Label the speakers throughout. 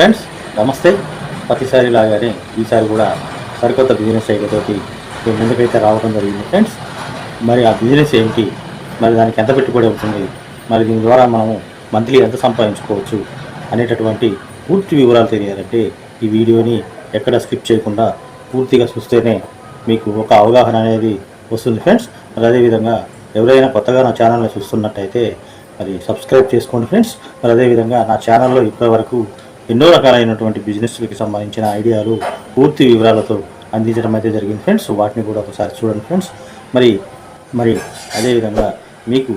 Speaker 1: Friends నమస్తే. ప్రతిసారి లాగానే ఈసారి కూడా సరికొత్త బిజినెస్ ఐడియాతోటి మీ ముందుకైతే రావడం జరిగింది ఫ్రెండ్స్. మరి ఆ బిజినెస్ ఏమిటి మరి దానికి ఎంత పెట్టుబడి అవుతుంది? మరి దీని ద్వారా మనము మంత్లీ ఎంత సంపాదించుకోవచ్చు? అనేటటువంటి పూర్తి వివరాలు తెలియాలంటే ఈ వీడియోని ఎక్కడ స్కిప్ చేయకుండా పూర్తిగా చూస్తేనే మీకు ఒక అవగాహన అనేది వస్తుంది ఫ్రెండ్స్. మరి అదేవిధంగా ఎవరైనా కొత్తగా నా ఛానల్ని చూస్తున్నట్టయితే మరి సబ్స్క్రైబ్ చేసుకోండి ఫ్రెండ్స్. మరి అదేవిధంగా నా ఛానల్లో ఇప్పటివరకు ఎన్నో రకాలైనటువంటి బిజినెస్లకి సంబంధించిన ఐడియాలు పూర్తి వివరాలతో అందించడం అయితే జరిగింది ఫ్రెండ్స్. వాటిని కూడా ఒకసారి చూడండి ఫ్రెండ్స్. మరి మరి అదేవిధంగా మీకు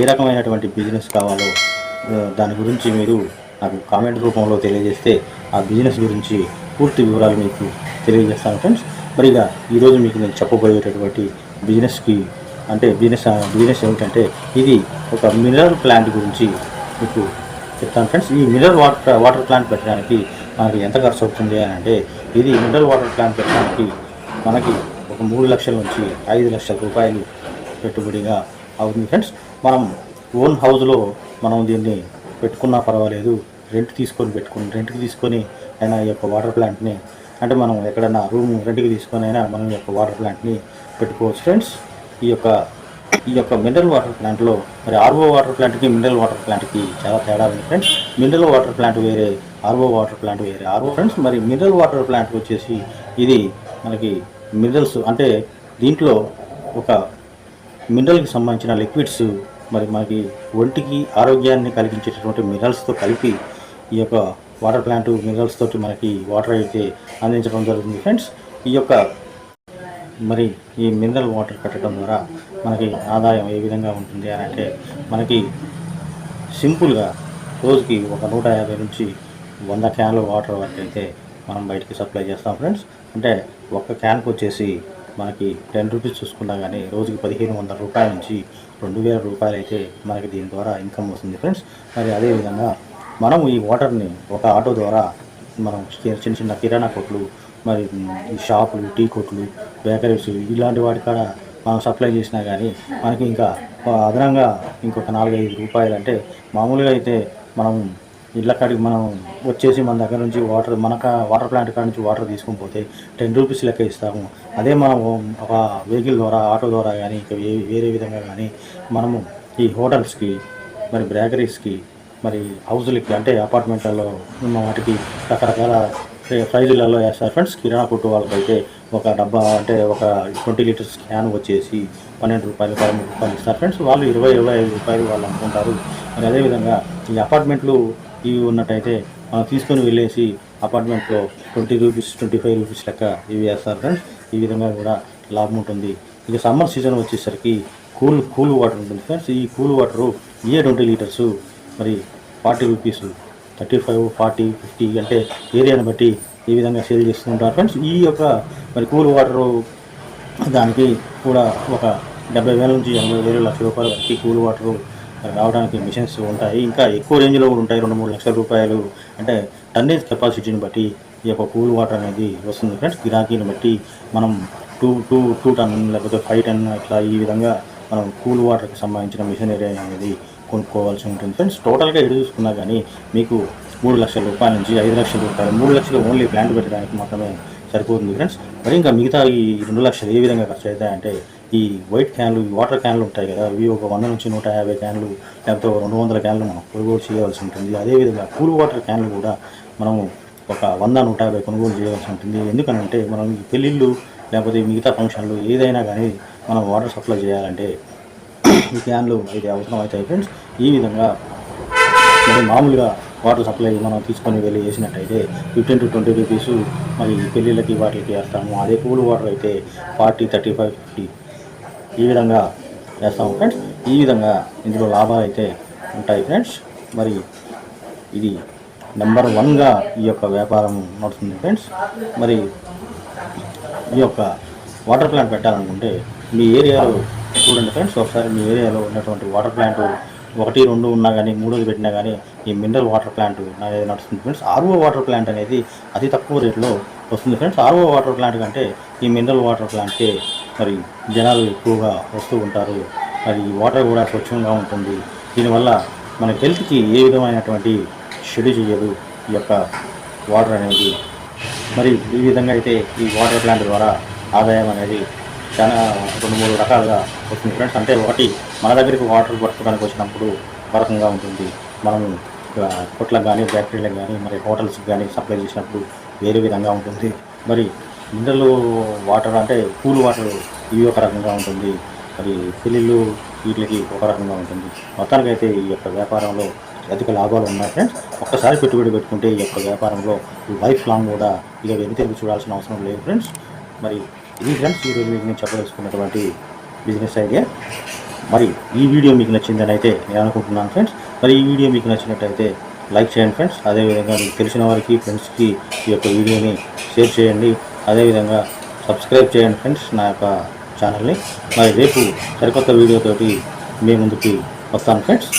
Speaker 1: ఏ రకమైనటువంటి బిజినెస్ కావాలో దాని గురించి మీరు నాకు కామెంట్ రూపంలో తెలియజేస్తే ఆ బిజినెస్ గురించి పూర్తి వివరాలు మీకు తెలియజేస్తాను ఫ్రెండ్స్. మరి ఇక ఈరోజు మీకు నేను చెప్పబోయేటటువంటి బిజినెస్కి అంటే బిజినెస్ బిజినెస్ ఏమిటంటే ఇది ఒక మినరల్ ప్లాంట్ గురించి మీకు చెప్తాను. ఫ్రెండ్స్ ఈ మినరల్ వాటర్ వాటర్ ప్లాంట్ పెట్టడానికి మనకి ఎంత ఖర్చు అవుతుంది అని అంటే ఇది మినరల్ వాటర్ ప్లాంట్ పెట్టడానికి మనకి ఒక మూడు లక్షల నుంచి ఐదు లక్షల రూపాయలు పెట్టుబడిగా అవుతుంది ఫ్రెండ్స్. మనం ఓన్ హౌస్లో మనం దీన్ని పెట్టుకున్నా పర్వాలేదు. రెంట్ తీసుకొని పెట్టుకుని రెంట్కి తీసుకొని అయినా ఈ యొక్క వాటర్ ప్లాంట్ని అంటే మనం ఎక్కడైనా రూమ్ రెంట్కి తీసుకొని అయినా మనం ఈ యొక్క వాటర్ ప్లాంట్ని పెట్టుకోవచ్చు ఫ్రెండ్స్. ఈ యొక్క ఈ యొక్క మినరల్ వాటర్ ప్లాంట్లో మరి ఆర్ఓ వాటర్ ప్లాంట్కి మినరల్ వాటర్ ప్లాంట్కి చాలా తేడా ఉంది ఫ్రెండ్స్. మినరల్ వాటర్ ప్లాంట్ వేరే ఆర్ఓ వాటర్ ప్లాంట్ వేరే. ఆర్ఓ ఫ్రెండ్స్ మరి మినరల్ వాటర్ ప్లాంట్ వచ్చేసి ఇది మనకి మినరల్స్ అంటే దీంట్లో ఒక మినరల్కి సంబంధించిన లిక్విడ్స్ మరి మనకి ఒంటికి ఆరోగ్యాన్ని కలిగించేటటువంటి మినరల్స్తో కలిపి ఈ యొక్క వాటర్ ప్లాంట్ మినరల్స్ తోటి మనకి వాటర్ అయితే అందించడం జరుగుతుంది ఫ్రెండ్స్. ఈ యొక్క మరి ఈ మినరల్ వాటర్ కట్టడం ద్వారా మనకి ఆదాయం ఏ విధంగా ఉంటుంది అని అంటే మనకి సింపుల్గా రోజుకి ఒక నూట యాభై నుంచి వంద క్యాన్లు వాటర్ వరకు అయితే మనం బయటికి సప్లై చేస్తాం ఫ్రెండ్స్. అంటే ఒక్క క్యాన్కి వచ్చేసి మనకి టెన్ రూపీస్ చూసుకున్నా కానీ రోజుకి పదిహేను వందల రూపాయల నుంచి రెండు వేల రూపాయలు అయితే మనకి దీని ద్వారా ఇన్కమ్ వస్తుంది ఫ్రెండ్స్. మరి అదేవిధంగా మనం ఈ వాటర్ని ఒక ఆటో ద్వారా మనం చిన్న చిన్న కిరాణా కొట్లు మరి షాపులు టీ కొట్లు బేకరీస్ ఇలాంటి వాటి కాడ మనం సప్లై చేసినా కానీ మనకి ఇంకా అదనంగా ఇంకొక నాలుగైదు రూపాయలు అంటే మామూలుగా అయితే మనం ఇళ్ళ కాడికి మనం వచ్చేసి మన దగ్గర నుంచి వాటర్ మనక వాటర్ ప్లాంట్ కాడ నుంచి వాటర్ తీసుకుని పోతే టెన్ రూపీస్ లెక్క ఇస్తాము. అదే మనం ఒక వెహికల్ ద్వారా ఆటో ద్వారా కానీ ఇంకా వేరే విధంగా కానీ మనము ఈ హోటల్స్కి మరి బేకరీస్కి మరి హౌజులకి అంటే అపార్ట్మెంట్లలో ఉన్న వాటికి రకరకాల ప్రైజులలో వేస్తారు. ఫ్రెండ్స్ కిరాణా కొట్టు వాళ్ళకైతే ఒక డబ్బా అంటే ఒక ట్వంటీ లీటర్స్ క్యాన్ వచ్చేసి పన్నెండు రూపాయలు పదమూడు రూపాయలు ఇస్తారు. ఫ్రెండ్స్ వాళ్ళు ఇరవై ఇరవై ఐదు రూపాయలు వాళ్ళు అమ్ముకుంటారు మరి అదేవిధంగా ఈ అపార్ట్మెంట్లు ఇవి ఉన్నట్టయితే మనం తీసుకొని వెళ్ళేసి అపార్ట్మెంట్లో twenty rupees twenty five rupees లెక్క ఇవి వేస్తారు ఫ్రెండ్స్. ఈ విధంగా కూడా లాభం ఉంటుంది. ఇక సమ్మర్ సీజన్ వచ్చేసరికి కూల్ కూల్ వాటర్ ఉంటుంది ఫ్రెండ్స్. ఈ కూల్ వాటరు ఏ ట్వంటీ లీటర్స్? మరి forty rupees thirty five forty fifty అంటే ఏరియాని బట్టి ఈ విధంగా సేల్ చేస్తుంటారు. ఫ్రెండ్స్ ఈ యొక్క మరి కూల్ వాటరు దానికి కూడా ఒక డెబ్బై వేల నుంచి ఎనభై వేలు లక్ష రూపాయల వరకు కూల్ వాటర్ రావడానికి మిషన్స్ ఉంటాయి. ఇంకా ఎక్కువ రేంజ్లో కూడా ఉంటాయి. రెండు మూడు లక్షల రూపాయలు అంటే టన్నేజ్ కెపాసిటీని బట్టి ఈ యొక్క కూల్ వాటర్ అనేది వస్తుంది. ఫ్రెండ్స్ గిరాకీని బట్టి మనం టూ టూ టూ టన్ లేకపోతే ఫైవ్ టన్ ఇట్లా ఈ విధంగా మనం కూల్ వాటర్కి సంబంధించిన మిషనరీ అనేది కొనుక్కోవాల్సి ఉంటుంది. ఫ్రెండ్స్ టోటల్గా ఎటు చూసుకున్నా కానీ మీకు మూడు లక్షల రూపాయల నుంచి ఐదు లక్షల రూపాయలు మూడు లక్షలు ఓన్లీ ప్లాంట్ పెట్టడానికి మాత్రమే సరిపోతుంది ఫ్రెండ్స్ మరి ఇంకా మిగతా ఈ రెండు లక్షలు ఏ విధంగా ఖర్చు అవుతాయంటే ఈ వైట్ క్యాన్లు ఈ వాటర్ క్యాన్లు ఉంటాయి కదా ఇవి ఒక వంద నుంచి నూట యాభై క్యాన్లు లేకపోతే ఒక రెండు వందల క్యాన్లు మనం కొనుగోలు చేయవలసి ఉంటుంది. అదేవిధంగా కూల్ వాటర్ క్యాన్లు కూడా మనము ఒక వంద నూట యాభై కొనుగోలు చేయవలసి ఉంటుంది. ఎందుకనంటే మనం ఈ పెళ్ళిళ్ళు లేకపోతే మిగతా ఫంక్షన్లు ఏదైనా కానీ మనం వాటర్ సప్లై చేయాలంటే ఈ క్యాన్లు అయితే అవసరం అవుతాయి ఫ్రెండ్స్ ఈ విధంగా మరి మామూలుగా వాటర్ సప్లై మనం తీసుకొని వెళ్ళి చేసినట్టయితే ఫిఫ్టీన్ టు ట్వంటీ రూపీస్ మరి పెళ్ళిళ్ళకి వాటికి వేస్తాము. అదే కూల్ వాటర్ అయితే ఫార్టీ థర్టీ ఫైవ్ ఫిఫ్టీ ఈ విధంగా వేస్తాము ఫ్రెండ్స్. ఈ విధంగా ఇందులో లాభాలు అయితే ఉంటాయి ఫ్రెండ్స్. మరి ఇది నెంబర్ వన్గా ఈ యొక్క వ్యాపారం నడుస్తుంది ఫ్రెండ్స్. మరి ఈ యొక్క వాటర్ ప్లాంట్ పెట్టాలనుకుంటే మీ ఏరియాలో చూడండి ఫ్రెండ్స్. ఒకసారి మీ ఏరియాలో ఉన్నటువంటి వాటర్ ప్లాంట్ ఒకటి రెండు ఉన్నా కానీ మూడోది పెట్టినా కానీ ఈ మినరల్ వాటర్ ప్లాంట్ అనేది నడుస్తుంది ఫ్రెండ్స్ ఆర్ఓ వాటర్ ప్లాంట్ అనేది అతి తక్కువ రేట్లో వస్తుంది ఫ్రెండ్స్. ఆర్ఓ వాటర్ ప్లాంట్ కంటే ఈ మినరల్ వాటర్ ప్లాంట్కే మరి జనాలు ఎక్కువగా వస్తూ ఉంటారు. మరి ఈ వాటర్ కూడా స్వచ్ఛంగా ఉంటుంది. దీనివల్ల మన హెల్త్కి ఏ విధమైనటువంటి షెడ్యూ చేయదు ఈ యొక్క వాటర్ అనేది. మరి ఈ విధంగా అయితే ఈ వాటర్ ప్లాంట్ ద్వారా ఆదాయం అనేది చాలా రెండు మూడు రకాలుగా వస్తుంది. ఫ్రెండ్స్ అంటే ఒకటి మన దగ్గరికి వాటర్ పట్టుకోవడానికి వచ్చినప్పుడు ఒక రకంగా ఉంటుంది. మనం కొట్లకు కానీ ఫ్యాక్టరీలకు కానీ మరి హోటల్స్కి కానీ సప్లై చేసినప్పుడు వేరే విధంగా ఉంటుంది. మరి మినరల్ వాటర్ అంటే కూల్ వాటర్ ఇవి ఒక రకంగా ఉంటుంది. మరి పెళ్ళిళ్ళు వీటికి ఒక రకంగా ఉంటుంది. మొత్తానికి అయితే ఈ యొక్క వ్యాపారంలో అధిక లాభాలు ఉన్నాయి ఫ్రెండ్స్ ఒక్కసారి పెట్టుబడి పెట్టుకుంటే ఈ యొక్క వ్యాపారంలో లైఫ్ లాంగ్ కూడా ఇక వెనుతిరిగి చూడాల్సిన అవసరం లేదు ఫ్రెండ్స్ మరి ఇది ఫ్రెండ్స్ ఈరోజు మీకు నేను చెప్పదలుచుకున్నటువంటి బిజినెస్ ఐడియా మరి ఈ వీడియో మీకు నచ్చిందని అయితే నేను అనుకుంటున్నాను ఫ్రెండ్స్ మరి ఈ వీడియో మీకు నచ్చినట్టయితే లైక్ చేయండి ఫ్రెండ్స్ అదేవిధంగా మీకు తెలిసిన వారికి ఫ్రెండ్స్కి ఈ యొక్క వీడియోని షేర్ చేయండి. అదేవిధంగా సబ్స్క్రైబ్ చేయండి ఫ్రెండ్స్ నా యొక్క ఛానల్ని మరి రేపు సరికొత్త వీడియోతోటి మీ ముందుకి వస్తాను ఫ్రెండ్స్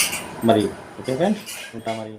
Speaker 1: మరి ఓకే ఫ్రెండ్స్ ఉంటా మరి.